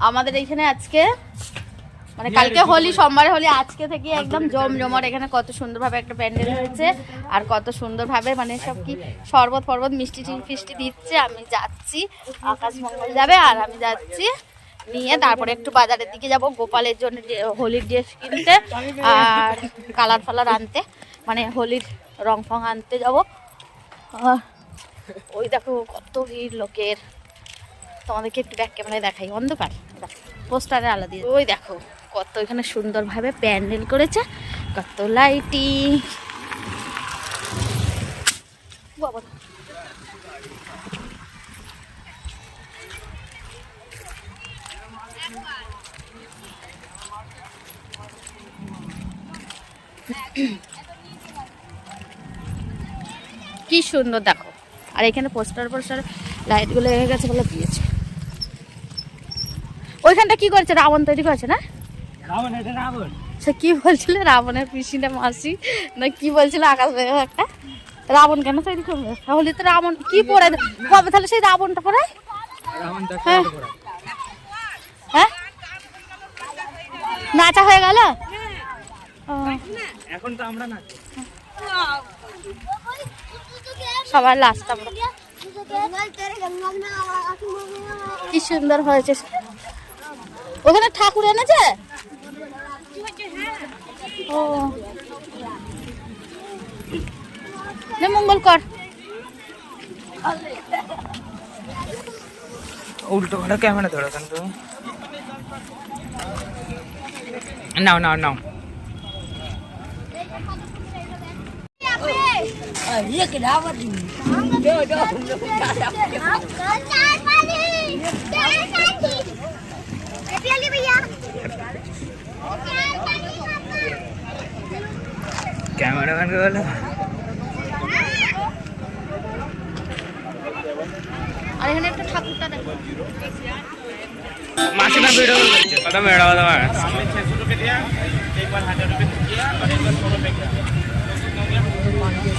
আমাদের এখানে আজকে মানে কালকে হোলি সোমবারে হোলি আজকে থেকে একদম জমজমাট। এখানে কত সুন্দরভাবে একটা প্যান্ডেল হয়েছে আর কত সুন্দরভাবে মানে সব কি শরবত ফরবত মিষ্টি টি- ফিষ্টি দিচ্ছে। আমি যাচ্ছি আকাশ মঙ্গল যাবে আর আমি যাচ্ছি নিয়ে তারপরে একটু বাজারের দিকে যাব গোপালের জন্য হোলির ড্রেস কিনতে আর কালার ফালার আনতে মানে হোলির রং ফং আনতে যাব। ওই দেখো কত ভিড় লোকের। তোমাদেরকে একটু ব্যাক ক্যামেরায় দেখাই। অন্ধকার। পোস্টারে আলাদা দিয়ে ওই দেখো, কত এখানে সুন্দরভাবে প্যান্ডেল করেছে, কত লাইটিং। কি সুন্দর, দেখো। আর এখানে পোস্টার পোস্টার, লাইটগুলো হয়ে গেছে বলে দিয়েছে। ওইখানটা কি করেছে? রাবণ তৈরি করেছে না? রাবণ রাবণ। সে কি বলছিল? রাবণের পিসিটা মাসি? না কি বলছিল? আকাশ একটা রাবণ কেন তৈরি করবে? তাহলে তো রাবণ কি পড়ে কবে? তাহলে সেই রাবণটা দশ হ্যাঁ। হ্যাঁ? নাচা হয়ে গেল? এখন তো আমরা না সবার লাস্ট আমরা। কি সুন্দর হয়েছে। ওখানে ঠাকুর এনেছে ও নে মঙ্গল কর উল্টো করে ক্যামেরা ধরো কেন তুমি নাও নাও নাও ক্যামেরা ক্যামেরাম্যানকে বলো? আর এখানে একটা ঠাকুরটা দেখো। মাসে না ভিডিও করছে। কত মেড়া কথা মানে 600 রুপে দিয়া একবার 1000 রুপে দিয়া আর একবার 100 রুপে দিয়া মানুষ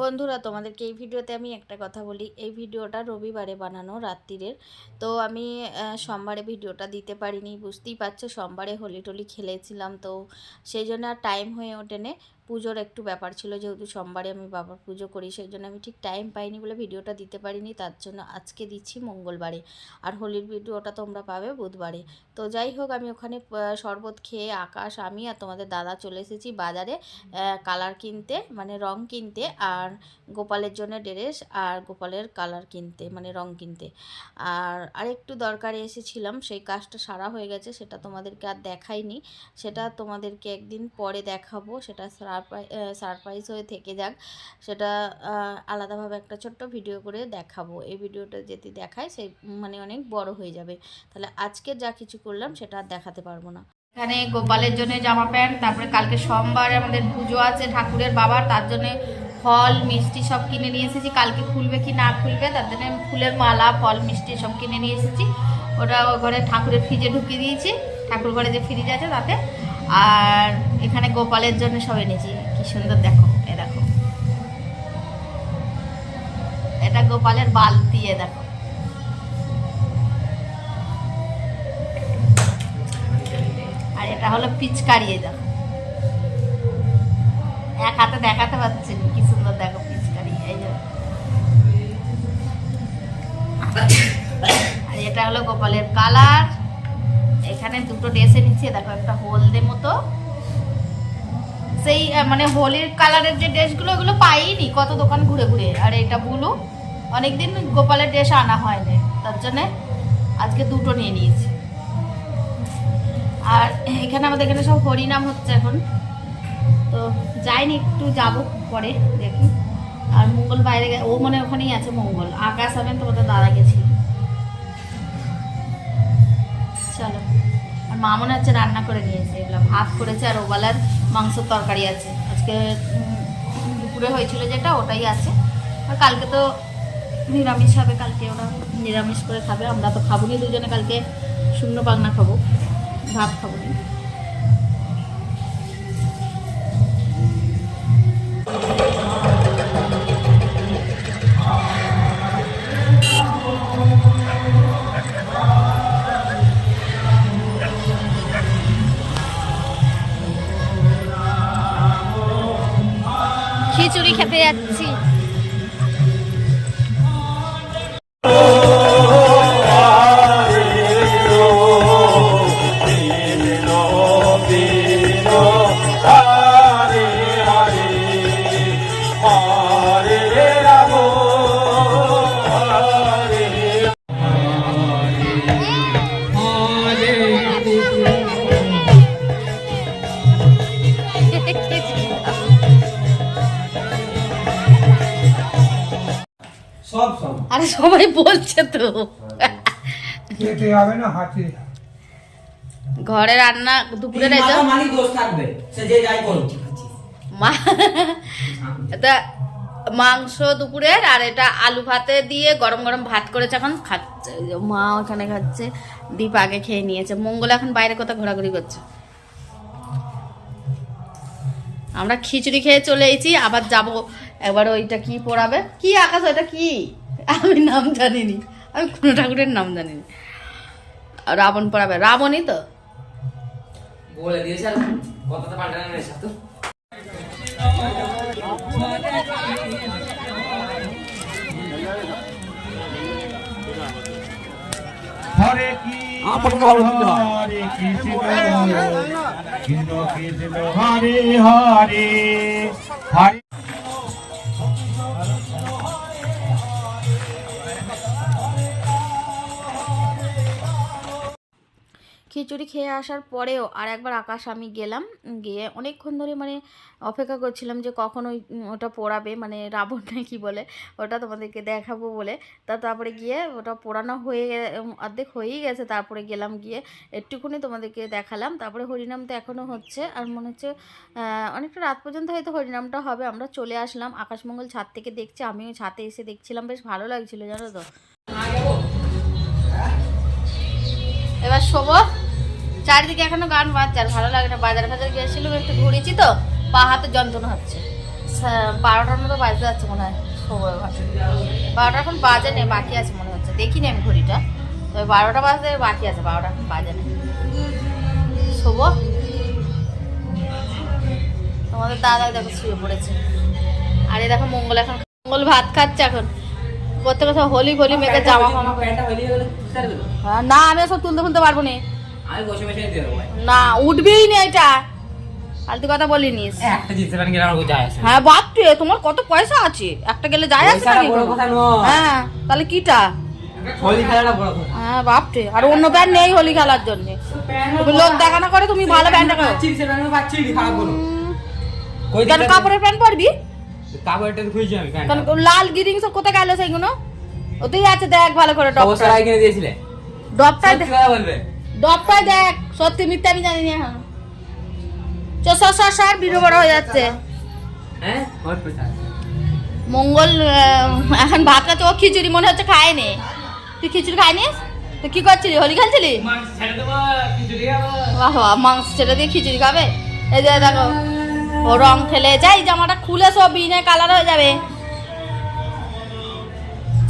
বন্ধুরা, তোমাদেরকে এই ভিডিওতে আমি একটা কথা বলি। এই ভিডিওটা রবিবারে বানানো রাত্রিরের। তো আমি সোমবারে ভিডিওটা দিতে পারিনি, বুঝতেই পারছ। সোমবারে হোলি টোলি খেলেছিলাম, তো সেই জন্য আর টাইম হয়ে ওঠেনে। পুজোর একটু ব্যাপার ছিল যেহেতু সোমবারে আমি বাবার পুজো করি সেই জন্য আমি ঠিক টাইম পাইনি বলে ভিডিওটা দিতে পারিনি তার জন্য আজকে দিচ্ছি মঙ্গলবারে। আর হোলির ভিডিওটা তোমরা পাবে বুধবারে। তো যাই হোক আমি ওখানে শরবত খেয়ে আকাশ আমি আর তোমাদের দাদা চলে এসেছি বাজারে কালার কিনতে মানে রং কিনতে আর গোপালের জন্য ড্রেস আর গোপালের কালার কিনতে মানে রং কিনতে। আর আরেকটু দরকারে এসেছিলাম সেই কাজটা সারা হয়ে গেছে সেটা তোমাদেরকে আর দেখাইনি। সেটা তোমাদেরকে একদিন পরে দেখাবো সেটা সারপ্রাইজ হয়ে থেকে যাক, সেটা আলাদাভাবে একটা ছোট্ট ভিডিও করে দেখাবো। এই ভিডিওটা যদি দেখায়, সেই মানে অনেক বড় হয়ে যাবে। তাহলে আজকে যা কিছু করলাম, সেটা আর দেখাতে পারব না। এখানে গোপালের জন্য জামা প্যান্ট, তারপরে কালকে সোমবার আমাদের পুজো আছে, ঠাকুরের বাবার তার জন্য ফল, মিষ্টি সব কিনে নিয়ে এসেছি। কালকে খুলবে কি না খুলবে তার জন্য ফুলের মালা, ফল, মিষ্টি সব কিনে নিয়ে এসেছি। ওটা ঘরে ঠাকুরের ফ্রিজে ঢুকিয়ে দিয়েছি। ঠাকুর ঘরে যে ফ্রিজ আছে, তাতে আর এখানে গোপালের জন্য সব এনেছি। কি সুন্দর দেখো, এ দেখো। এটা গোপালের বালতি, এ দেখো। আর এটা হলো পিচকারি এই দেখো। এক হাতে দেখাতে পারছি কি সুন্দর দেখো পিচকারি, এই যে। আর এটা হলো গোপালের কালার। এখানে দুটো ড্রেসে নিচ্ছে, দেখো একটা হলদে মতো। সেই মানে হোলির কালারের যে ড্রেসগুলো ওগুলো পাইনি, কত দোকান ঘুরে ঘুরে। আর এটা ব্লু, অনেকদিন গোপালের ড্রেস আনা হয়নি, তার জন্যে আজকে দুটো নিয়ে নিয়েছি। আর এখানে আমাদের এখানে সব হরিনাম হচ্ছে এখন। তো যাইনি, একটু যাব পরে, দেখি। আর মঙ্গল বাইরে ও মানে ওখানেই আছে মঙ্গল। আকাশ হবেন তোমাদের দাদা গেছি মা মনে হচ্ছে রান্না করে নিয়েছে। এগুলো ভাত করেছে আর ওবেলার মাংসের তরকারি আছে। আজকে দুপুরে হয়েছিল যেটা, ওটাই আছে। আর কালকে তো নিরামিষ হবে, কালকে ওরা নিরামিষ করে খাবে। আমরা তো খাব নি দুজনে কালকে শূন্য বাগনা খাব, ভাত খাব যাচ্ছি। বলছে তো। হবে না হাতে। ঘরে রান্না দুপুরে মা এটা মাংস দুপুরের আর এটা আলু ভাতে দিয়ে গরম গরম ভাত করেছে এখন খাচ্ছে। মা ওখানে খাচ্ছে দীপ আগে খেয়ে নিয়েছে। মঙ্গল এখন বাইরে কোথাও ঘোরাঘুরি করছে। আমরা খিচুড়ি খেয়ে চলে এসেছি আবার যাব। একবার ওইটা কি পড়াবে? কি আকাশ ওইটা কি? আমি নাম জানিনি। আমি কোনো ঠাকুরের নাম জানিনি। রাবণ পড়াবে। রাবণই তো। বলে দিয়েছে কথাটা পাল্টানো সাথে হরে কি আমার ভালো কিন্তু। হরে কৃষ্ণ কৃষ্ণ কৃষ্ণ। হরে হরে। হরে খিচুড়ি খেয়ে আসার পরেও আর একবার আকাশ আমি গেলাম গিয়ে অনেকক্ষণ ধরে মানে অপেক্ষা করছিলাম যে কখন ওই ওটা পোড়াবে মানে রাবণ না কি বলে ওটা তোমাদেরকে দেখাবো বলে। তা তারপরে গিয়ে ওটা পোড়ানো হয়ে গে- অর্ধেক হয়েই গেছে তারপরে গেলাম গিয়ে একটুখানি তোমাদেরকে দেখালাম। তারপরে হরিনাম তো এখনও হচ্ছে আর মনে হচ্ছে অনেকটা রাত পর্যন্ত হয়তো হরিনামটা হবে আমরা চলে আসলাম আকাশমঙ্গল ছাদ থেকে দেখছি আমিও ছাদে এসে দেখছিলাম বেশ ভালো লাগছিল জানো তো। এবার শোবো। চারিদিকে এখনও গান বাজছে আর ভালো লাগে না। বাজার ফাজার গিয়েছিলাম একটু ঘুরেছি তো পা হাতে যন্ত্রণা হচ্ছে। বারোটার মতো বাজতে যাচ্ছে মনে হয় বারোটা এখন বাজে নেই বাকি আছে মনে হচ্ছে। দেখিনি আমি ঘড়িটা। তবে বারোটা বাজতে বাকি আছে বারোটা এখন বাজে নেই। শোবো? তোমাদের দাদা দেখো শুয়ে পড়েছে। আর এই দেখো মঙ্গল এখন মঙ্গল ভাত খাচ্ছে এখন। করতে কোথাও হোলি হোলি মেখে জামা না আমি সব তুলতে ফুলতে পারব না। আমি বসে বসে দিয়ে দেবো না উঠবেই না এটা। ফালতু কথা বলিনিস। একটা পারেন গেলে আমার যায় হ্যাঁ বাপরে তোমার কত পয়সা আছে? একটা গেলে যায় আছে নাকি। হ্যাঁ তাহলে কিটা? হোলি খেলাটা বড় কথা। হ্যাঁ বাপরে আর অন্য প্যান্ট নেই হোলি খেলার জন্য। তুমি লোক দেখানো করে তুমি ভালো প্যান্টটা করো। আমি পাচ্ছি খারাপ বলো। কই কেন কাপড়ের প্যান্ট পরবি? কাপড়টা আমি প্যান্ট লাল গিরিং সব কোথায় গেল সেইগুলো ওতেই আছে দেখ ভালো করে ডপটা অবসর আগে কিনে দিয়েছিলে। সত্যি বলবে। ডপটাই দেখ সত্যি মিথ্যা আমি জানি না। এখন চ সর সর সর ভিডিও বড় হয়ে যাচ্ছে। হ্যাঁ মঙ্গল এখন ভাত খাচ্ছে ও খিচুড়ি মনে হচ্ছে খায়নি। তুই খিচুড়ি খাইনিস? তুই কি করছিলি হোলি খেলছিলি? মাংস ছেড়ে দেবো খিচুড়ি খাব। বাহ বাহ, মাংস ছেড়ে দিয়ে খিচুড়ি খাবে? এই যে দেখো ও রং খেলে যাই জামাটা খুলে সব বিনে কালার হয়ে যাবে।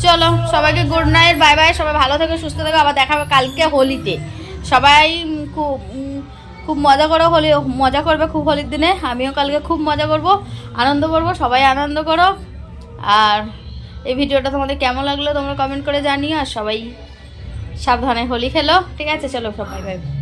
চলো সবাইকে গুড নাইট বাই বাই সবাই ভালো থেকো সুস্থ থেকো আবার দেখা হবে কালকে হোলিতে। সবাই খুব খুব মজা করো হোলি, মজা করবে খুব হোলির দিনে। আমিও কালকে খুব মজা করব, আনন্দ করব, সবাই আনন্দ করো। আর এই ভিডিওটা তোমাদের কেমন লাগল তোমরা কমেন্ট করে জানিও, আর সবাই সাবধানে হোলি খেলো। ঠিক আছে, চলো সবাই বাই